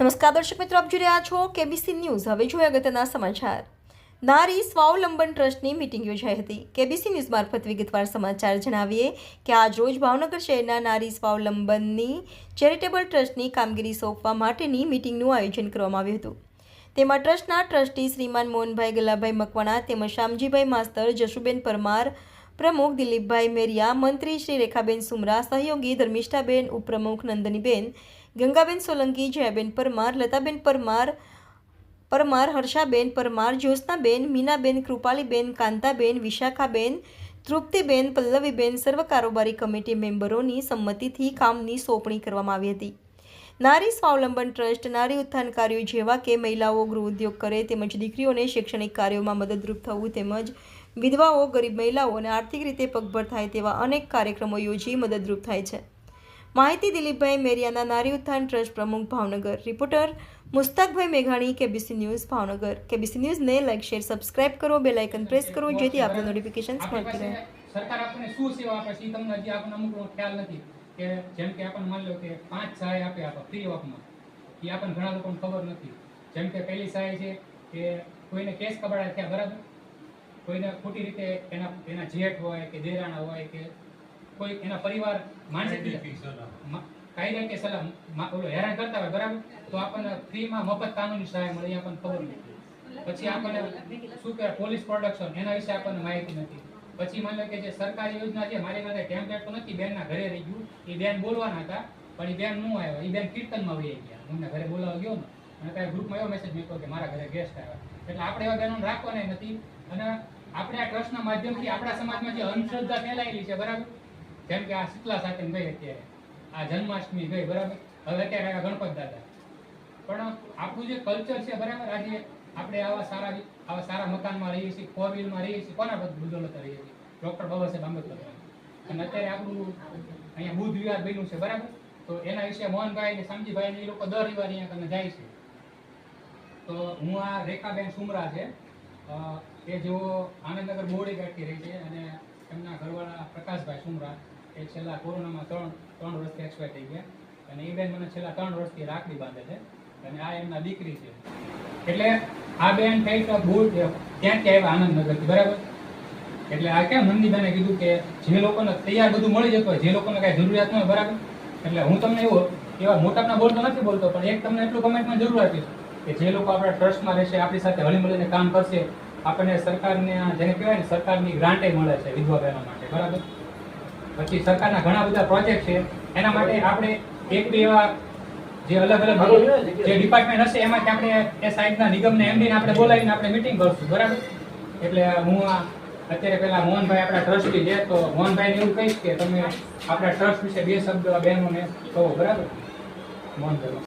નમસ્કાર દર્શક મિત્રો, આપ જોઈ રહ્યા છો કેબીસી ન્યૂઝ. હવે જોઈએ અગત્યના સમાચાર. નારી સ્વાવલંબન ટ્રસ્ટની મિટિંગ યોજાઈ હતી. કેબીસી ન્યૂઝ મારફત વિગતવાર સમાચાર જણાવીએ કે આજ રોજ ભાવનગર શહેરના નારી સ્વાવલંબનની ચેરિટેબલ ટ્રસ્ટની કામગીરી સોંપવા માટેની મીટિંગનું આયોજન કરવામાં આવ્યું હતું. તેમાં ટ્રસ્ટના ટ્રસ્ટી શ્રીમાન મોહનભાઈ ગલાભાઈ મકવાણા તેમજ શ્યામજીભાઈ માસ્તર, જશુબેન પરમાર પ્રમુખ દિલીપભાઈ મેરિયા, મંત્રી શ્રી રેખાબેન સુમરા, સહયોગી ધર્મિષ્ઠાબેન ઉપપ્રમુખ નંદનીબેન, ગંગાબેન સોલંકી, જયાબેન પરમાર, લતાબેન પરમાર પરમાર હર્ષાબેન પરમાર, જ્યોત્સનાબેન, મીનાબેન કૃપાલીબેન, કાંતાબેન, વિશાખાબેન, તૃપ્તિબેન, પલ્લવીબેન સર્વ કારોબારી કમિટી મેમ્બરોની સંમતિથી કામની સોંપણી કરવામાં આવી હતી. નારી સ્વાવલંબન ટ્રસ્ટ, નારી ઉત્થાન કાર્યો જેવા કે મહિલાઓ ગૃહ ઉદ્યોગ કરે તેમજ દીકરીઓને શૈક્ષણિક કાર્યોમાં મદદરૂપ થવું તેમજ વિધવાઓ ગરીબ મહિલાઓને આર્થિક રીતે પગભર થાય તેવા અનેક કાર્યક્રમો યોજી મદદરૂપ થાય છે. માહિતી દિલીપભાઈ મેરિયાના નારી ઉત્થાન ટ્રસ્ટ પ્રમુખ ભાવનગર. રિપોર્ટર મુસ્તાકભાઈ મેઘાણી કેબીસી ન્યૂઝ ભાવનગર. કેબીસી ન્યૂઝને લાઇક શેર સબસ્ક્રાઇબ કરો. બેલ આઇકન પ્રેસ કરો જેથી આપણે નોટિફિકેશન મળતી રહે. સરકાર આપણને શું સેવા આપે છે તમને હજી આપણને અમુક ખ્યાલ નથી. કે જેમ કે આપણને માની લો કે પાંચ સહાય આપે આપણે ફ્રી ઓફમાં એ આપણને ઘણા લોકોને ખબર નથી. જેમ કે પહેલી સહાય છે કે કોઈને કેસ કબાડા થયા બરાબર? કોઈને ખોટી રીતે એના એના જેઠ હોય કે દેરાણા હોય કે કોઈ એના પરિવાર માનસિક કાયદા કે સલાહ. ઓલો હેરાન કરતા હોય બરાબર? તો આપણને ફ્રીમાં મફત કાનૂની સહાય મળે એ આપણને ખબર નથી. પછી આપણને શું કહેવાય પોલીસ પ્રોડક્શન એના વિશે આપણને માહિતી નથી. પછી માની લો કે જે સરકારી યોજના છે મારી પાસે ટેમ્પલેટ તો નથી બેનના ઘરે રહી ગયું. એ બેન બોલવાના હતા પણ એ બેન ન આવ્યો. એ બેન કીર્તનમાં વહી ગયા. એમના ઘરે બોલાવવા ગયો ને અને કાંઈ ગ્રુપમાં એવો મેસેજ મૂક્યો કે મારા ઘરે ગેસ્ટ આવ્યા. એટલે આપણે એવા બહેનોને રાખવાના નથી. અને આપણે માધ્યમથી આપણા સમાજમાં જે અંધશ્રદ્ધા ફેલાયેલી છે, બરાબર? જેમ કે આ શીતલા સાથે ગઈ અત્યારે, આ જન્માષ્ટમી ગઈ બરાબર? હવે અત્યારે ગણપત દાદા. પણ આપણું જે કલ્ચર છે, બરાબર? આજે આપણે આવા સારા આવા સારા મકાનમાં રહીએ છીએ ફોર વ્હીલમાં રહીએ છીએ, કોના બદલતા રહીએ છીએ? ડૉક્ટર બાબા સાહેબ આંબેડકર. અને અત્યારે આપણું અહીંયા બુદ્ધ વિહાર બન્યું છે, બરાબર? તો એના વિશે મોહનભાઈ ને સમજીભાઈ ને એ લોકો દર રવિવારે અહીંયા તમે જાય છે. તો હું આ રેખાબેન સુમરા છે એ જેઓ આનંદનગર મોડી ગાંઠી રહી છે અને એમના ઘરવાળા પ્રકાશભાઈ સુમરા એ છેલ્લા કોરોનામાં ત્રણ ત્રણ વર્ષથી એક્સપાયર થઈ ગયા અને એ બેન મને છેલ્લા ત્રણ વર્ષથી રાખડી બાંધે છે અને આ એમના દીકરી છે. એટલે આ બેન થઈ તો બહુ ક્યાંથી આવ્યા આનંદનગરથી, બરાબર? એટલે આ કેમ નંદીબેને કીધું કે જે લોકોને તૈયાર બધું મળી જતું હોય, જે લોકોને કાંઈ જરૂરિયાત ન હોય, બરાબર? એટલે હું તમને એવો એવા મોટાપના બોલતો નથી બોલતો, પણ એક તમને એટલું કમેન્ટમાં જરૂર આપીશ. કે જે લોકો આપણા ટ્રસ્ટમાં રહેશે આપણી સાથે હળી મળીને કામ કરશે આપણને સરકારને જેને કહેવાય ને સરકારની ગ્રાન્ટે મળે છે વિધવા બહેનો માટે બરાબર? પછી સરકારના ઘણા બધા પ્રોજેક્ટ છે એના માટે આપણે એક બે એવા જે અલગ અલગ જે ડિપાર્ટમેન્ટ હશે એમાંથી આપણે એ સાઈડના નિગમને એમડીને આપણે બોલાવીને આપણે મીટિંગ કરશું બરાબર? એટલે હું આ અત્યારે પેલા મોહનભાઈ આપણા ટ્રસ્ટી છે તો મોહનભાઈને એવું કહીશ કે તમે આપણા ટ્રસ્ટ વિશે બે શબ્દ બહેનોને કહો બરાબર? મોહનભાઈ.